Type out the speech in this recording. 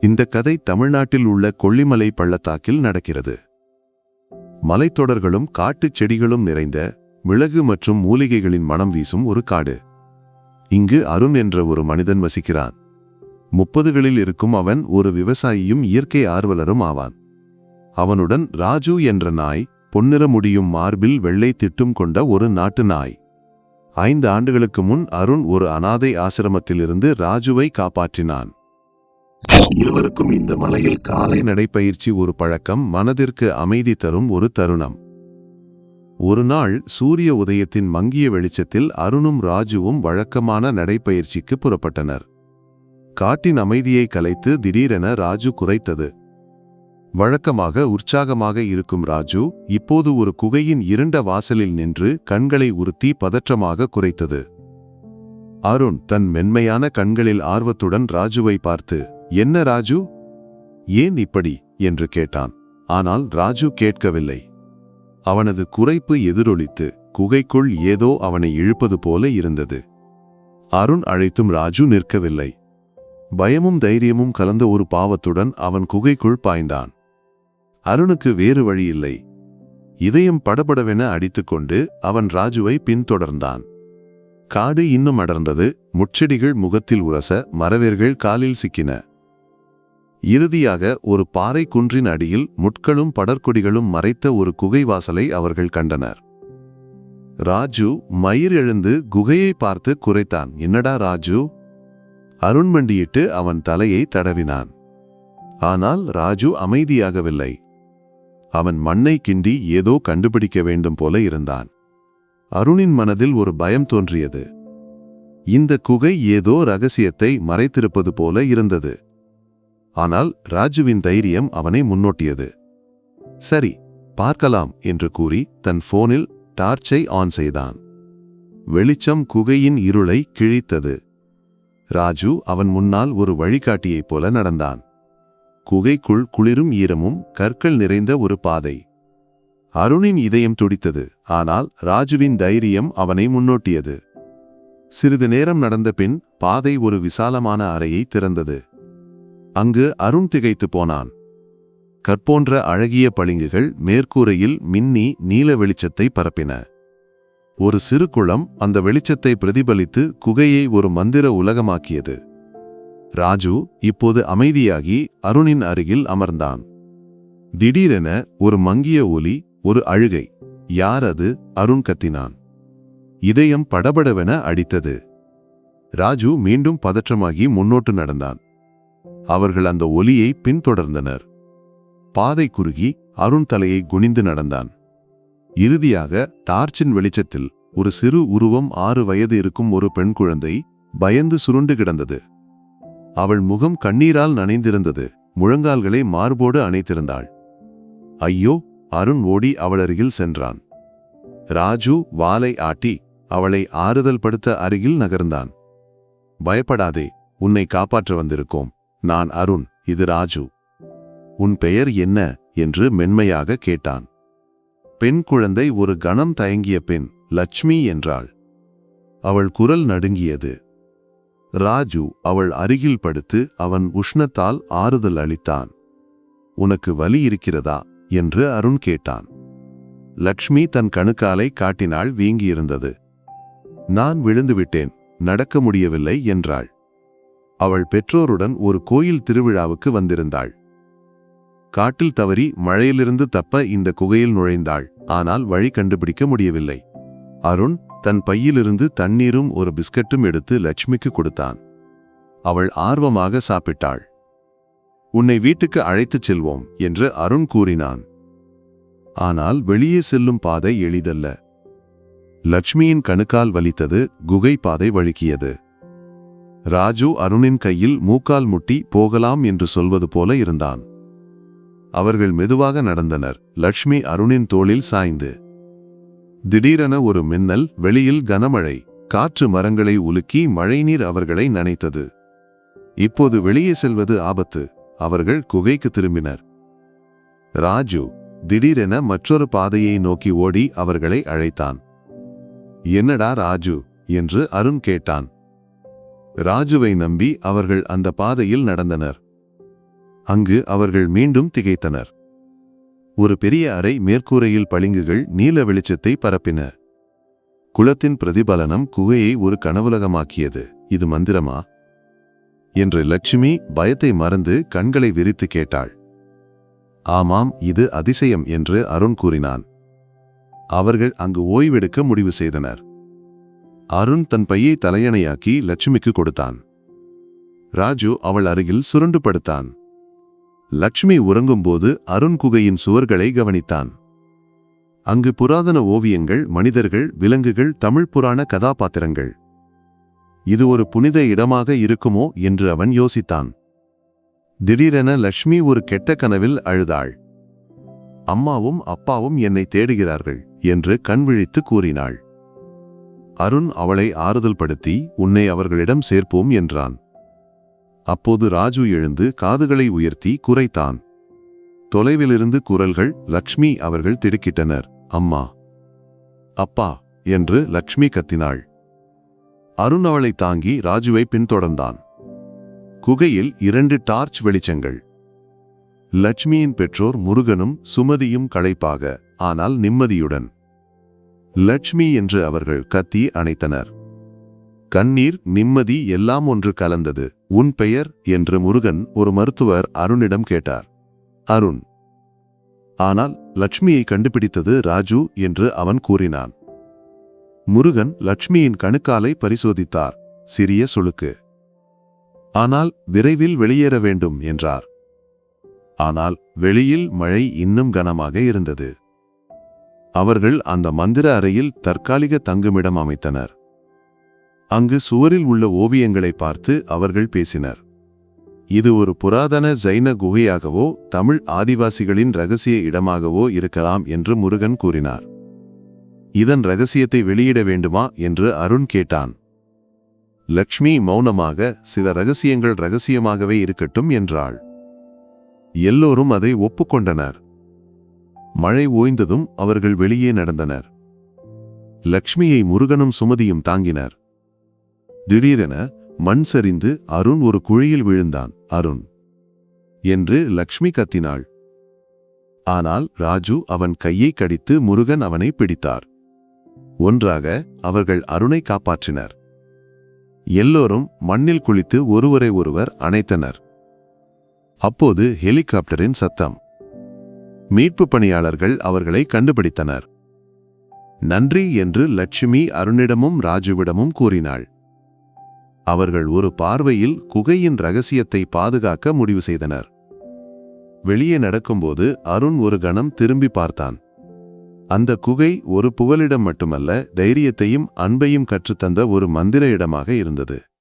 இந்த கதை தமிழ்நாட்டில் உள்ள கொல்லிமலை பள்ளத்தாக்கில் நடக்கிறது. மலைத்தொடர்களும் காட்டுச் செடிகளும் நிறைந்த மிளகு மற்றும் மூலிகைகளின் மனம் வீசும் ஒரு காடு. இங்கு அருண் என்ற ஒரு மனிதன் வசிக்கிறான். முப்பதுகளில் இருக்கும் அவன் ஒரு விவசாயியும் இயற்கை ஆர்வலரும் ஆவான். அவனுடன் ராஜு என்ற நாய் பொன்னிற முடியும் மார்பில் வெள்ளை திட்டும் கொண்ட ஒரு நாட்டு நாய். ஐந்து ஆண்டுகளுக்கு முன் அருண் ஒரு அனாதை ஆசிரமத்திலிருந்து ராஜுவை காப்பாற்றினான். இருவருக்கும் இந்த மலையில் காலை நடைப்பயிற்சி ஒரு பழக்கம் மனதிற்கு அமைதி தரும் ஒரு தருணம். ஒரு நாள் சூரிய உதயத்தின் மங்கிய வெளிச்சத்தில் அருணும் ராஜுவும் வழக்கமான நடைப்பயிற்சிக்கு புறப்பட்டனர். காட்டின் அமைதியை கலைத்து திடீரென ராஜு குறைத்தது வழக்கமாக உற்சாகமாக இருக்கும் ராஜு இப்போது ஒரு குகையின் இருண்ட வாசலில் நின்று கண்களை உறுத்தி பதற்றமாக குறைத்தது அருண் தன் மென்மையான கண்களில் ஆர்வத்துடன் ராஜுவை பார்த்து என்ன ராஜு? ஏன் இப்படி? என்று கேட்டான். ஆனால் ராஜு கேட்கவில்லை. அவனது குறைப்பு எதிரொலித்து குகைக்குள் ஏதோ அவனை இழுப்பது போல இருந்தது. அருண் அழைத்தும் ராஜு நிற்கவில்லை. பயமும் தைரியமும் கலந்த ஒரு பாவத்துடன் அவன் குகைக்குள் பாய்ந்தான். அருணுக்கு வேறு வழியில்லை. இதயம் படபடவென அடித்துக்கொண்டு அவன் ராஜுவை பின்தொடர்ந்தான். காடு இன்னும் அடர்ந்தது. முட்செடிகள் முகத்தில் உரச மரவேர்கள் காலில் சிக்கின. இறுதியாக ஒரு பாறை குன்றின் அடியில் முட்களும் படர்கொடிகளும் மறைத்த ஒரு குகை வாசலை அவர்கள் கண்டனர். ராஜு மயிர் எழுந்து குகையை பார்த்து குறைத்தான் என்னடா ராஜு? அருண்மண்டியிட்டு அவன் தலையை தடவினான். ஆனால் ராஜு அமைதியாகவில்லை. அவன் மண்ணை கிண்டி ஏதோ கண்டுபிடிக்க வேண்டும் போல இருந்தான். அருணின் மனதில் ஒரு பயம் தோன்றியது. இந்த குகை ஏதோ ரகசியத்தை மறைத்திருப்பது போல இருந்தது. ஆனால் ராஜுவின் தைரியம் அவனை முன்னோட்டியது. சரி பார்க்கலாம் என்று கூறி தன் போனில் டார்ச்சை ஆன் செய்தான். வெளிச்சம் குகையின் இருளை கிழித்தது. ராஜு அவன் முன்னால் ஒரு வழிகாட்டியைப் போல நடந்தான். குகைக்குள் குளிரும் ஈரமும் கற்கள் நிறைந்த ஒரு பாதை. அருணின் இதயம் துடித்தது ஆனால் ராஜுவின் தைரியம் அவனை முன்னோட்டியது. சிறிது நேரம் நடந்த பின் பாதை ஒரு விசாலமான அறையை திறந்தது. அங்கு அருண் திகைத்து போனான். கற்போன்ற அழகிய பளிங்குகள் மேற்கூரையில் மின்னி நீல வெளிச்சத்தை பரப்பின. ஒரு சிறு குளம் அந்த வெளிச்சத்தை பிரதிபலித்து குகையை ஒரு மந்திர உலகமாக்கியது. ராஜு இப்போது அமைதியாகி அருணின் அருகில் அமர்ந்தான். திடீரென ஒரு மங்கிய ஒலி ஒரு அழுகை யார் அது? அருண் கத்தினான். இதயம் படபடவென அடித்தது. ராஜு மீண்டும் பதற்றமாகி முன்னோட்டு நடந்தான். அவர்கள் அந்த ஒலியை பின்தொடர்ந்தனர். பாதை குறுகி அருண் தலையை குனிந்து நடந்தான். இறுதியாக டார்ச்சின் வெளிச்சத்தில் ஒரு சிறு உருவம் ஆறு வயது இருக்கும் ஒரு பெண் குழந்தை பயந்து சுருண்டு கிடந்தது. அவள் முகம் கண்ணீரால் நனைந்திருந்தது. முழங்கால்களை மார்போடு அணைத்திருந்தாள். ஐயோ அருண் ஓடி அவள் அருகில் சென்றான். ராஜு வாலை ஆட்டி அவளை ஆறுதல் படுத்த அருகில் நகர்ந்தான். பயப்படாதே உன்னை காப்பாற்ற வந்திருக்கோம். நான் அருண் இது ராஜு. உன் பெயர் என்ன? என்று மென்மையாக கேட்டான். பெண் குழந்தை ஒரு கணம் தயங்கிய பெண் லட்சுமி என்றாள். அவள் குரல் நடுங்கியது. ராஜு அவள் அருகில் படுத்து அவன் உஷ்ணத்தால் ஆறுதல் அளித்தான். உனக்கு வலி இருக்கிறதா? என்று அருண் கேட்டான். லக்ஷ்மி தன் கணுக்காலை காட்டினாள் வீங்கியிருந்தது. நான் விழுந்துவிட்டேன் நடக்க முடியவில்லை என்றாள். அவள் பெற்றோருடன் ஒரு கோயில் திருவிழாவுக்கு வந்திருந்தாள். காட்டில் தவறி மழையிலிருந்து தப்ப இந்த குகையில் நுழைந்தாள். ஆனால் வழி கண்டுபிடிக்க முடியவில்லை. அருண் தன் பையிலிருந்து தண்ணீரும் ஒரு பிஸ்கட்டும் எடுத்து லட்சுமிக்கு கொடுத்தான். அவள் ஆர்வமாக சாப்பிட்டாள். உன்னை வீட்டுக்கு அழைத்துச் செல்வோம் என்று அருண் கூறினான். ஆனால் வெளியே செல்லும் பாதை எளிதல்ல. லட்சுமியின் கணுக்கால் வலித்தது குகை பாதை வழுக்கியது. ராஜு அருணின் கையில் மூக்கால் முட்டி போகலாம் என்று சொல்வது போல இருந்தான். அவர்கள் மெதுவாக நடந்தனர். லட்சுமி அருணின் தோளில் சாய்ந்து. திடீரென ஒரு மின்னல் வெளியில் கனமழை காற்று மரங்களை உலுக்கி மழைநீர் அவர்களை நனைத்தது. இப்போது வெளியே செல்வது ஆபத்து. அவர்கள் குகைக்கு திரும்பினர். ராஜு திடீரென மற்றொரு பாதையை நோக்கி ஓடி அவர்களை அழைத்தான். என்னடா ராஜு? என்று அருண் கேட்டான். ராஜுவை நம்பி அவர்கள் அந்த பாதையில் நடந்தனர். அங்கு அவர்கள் மீண்டும் திகைத்தனர். ஒரு பெரிய அறை மேற்கூரையில் பளிங்குகள் நீல வெளிச்சத்தை பரப்பின. குளத்தின் பிரதிபலனம் குகையை ஒரு கனவுலகமாக்கியது. இது மந்திரமா என்று லட்சுமி பயத்தை மறந்து கண்களை விரித்து கேட்டாள். ஆமாம் இது அதிசயம் என்று அருண் கூறினான். அவர்கள் அங்கு ஓய்வெடுக்க முடிவு செய்தனர். அருண் தன் பையை தலையணையாக்கி லட்சுமிக்கு கொடுத்தான். ராஜு அவள் அருகில் சுருண்டு படுத்தான். லட்சுமி உறங்கும்போது அருண் குகையின் சுவர்களை கவனித்தான். அங்கு புராதன ஓவியங்கள் மனிதர்கள் விலங்குகள் தமிழ் புராண கதாபாத்திரங்கள். இது ஒரு புனித இடமாக இருக்குமோ என்று அவன் யோசித்தான். திடீரென லட்சுமி ஒரு கெட்ட கனவில் அழுதாள். அம்மாவும் அப்பாவும் என்னை தேடுகிறார்கள் என்று கண்விழித்து கூறினாள். அருண் அவளை ஆறுதல் படுத்தி உன்னை அவர்களிடம் சேர்ப்போம் என்றான். அப்போது ராஜு எழுந்து காதுகளை உயர்த்தி குறைத்தான் தொலைவிலிருந்து குரல்கள் லக்ஷ்மி அவர்கள் திடுக்கிட்டனர். அம்மா. அப்பா என்று லக்ஷ்மி கத்தினாள். அருண் அவளை தாங்கி ராஜுவை பின்தொடர்ந்தான். குகையில் இரண்டு டார்ச் வெளிச்சங்கள். லட்சுமியின் பெற்றோர் முருகனும் சுமதியும் களைப்பாக ஆனால் நிம்மதியுடன். லட்சுமி என்று அவர்கள் கத்தி அணைத்தனர். கண்ணீர் நிம்மதி எல்லாம் ஒன்று கலந்தது. உன் பெயர்? என்று முருகன் ஒரு மருத்துவர் அருணிடம் கேட்டார். அருண். ஆனால் லட்சுமியை கண்டுபிடித்தது ராஜு என்று அவன் கூறினான். முருகன் லட்சுமியின் கணுக்காலை பரிசோதித்தார். சிறிய சுளுக்கு. ஆனால் விரைவில் வெளியேற வேண்டும் என்றார். ஆனால் வெளியில் மழை இன்னும் கனமாக இருந்தது. அவர்கள் அந்த மந்திர அறையில் தற்காலிக தங்குமிடம் அமைத்தனர். அங்கு சுவரில் உள்ள ஓவியங்களை பார்த்து அவர்கள் பேசினர். இது ஒரு புராதன ஜைன குகையாகவோ தமிழ் ஆதிவாசிகளின் ரகசிய இடமாகவோ இருக்கலாம் என்று முருகன் கூறினார். இதன் ரகசியத்தை வெளியிட வேண்டுமா என்று அருண் கேட்டான். லக்ஷ்மி மௌனமாக சில ரகசியங்கள் ரகசியமாகவே இருக்கட்டும் என்றாள். எல்லோரும் அதை ஒப்புக்கொண்டனர். மழை ஓய்ந்ததும் அவர்கள் வெளியே நடந்தனர். லக்ஷ்மியை முருகனும் சுமதியும் தாங்கினர். திடீரென மண் சரிந்து அருண் ஒரு குழியில் விழுந்தான். அருண் என்று லக்ஷ்மி கத்தினாள். ஆனால் ராஜு அவன் கையை கடித்து முருகன் அவனை பிடித்தார். ஒன்றாக அவர்கள் அருணை காப்பாற்றினர். எல்லோரும் மண்ணில் குளித்து ஒருவரை ஒருவர் அணைத்தனர். அப்போது ஹெலிகாப்டரின் சத்தம். மீட்பு பணியாளர்கள் அவர்களை கண்டுபிடித்தனர். நன்றி என்று லட்சுமி அருணிடமும் ராஜுவிடமும் கூறினாள். அவர்கள் ஒரு பார்வையில் குகையின் ரகசியத்தை பாதுகாக்க முடிவு செய்தனர். வெளியே நடக்கும்போது அருண் ஒரு கணம் திரும்பி பார்த்தான். அந்த குகை ஒரு புகலிடம் மட்டுமல்ல தைரியத்தையும் அன்பையும் கற்றுத்தந்த ஒரு மந்திர இடமாக இருந்தது.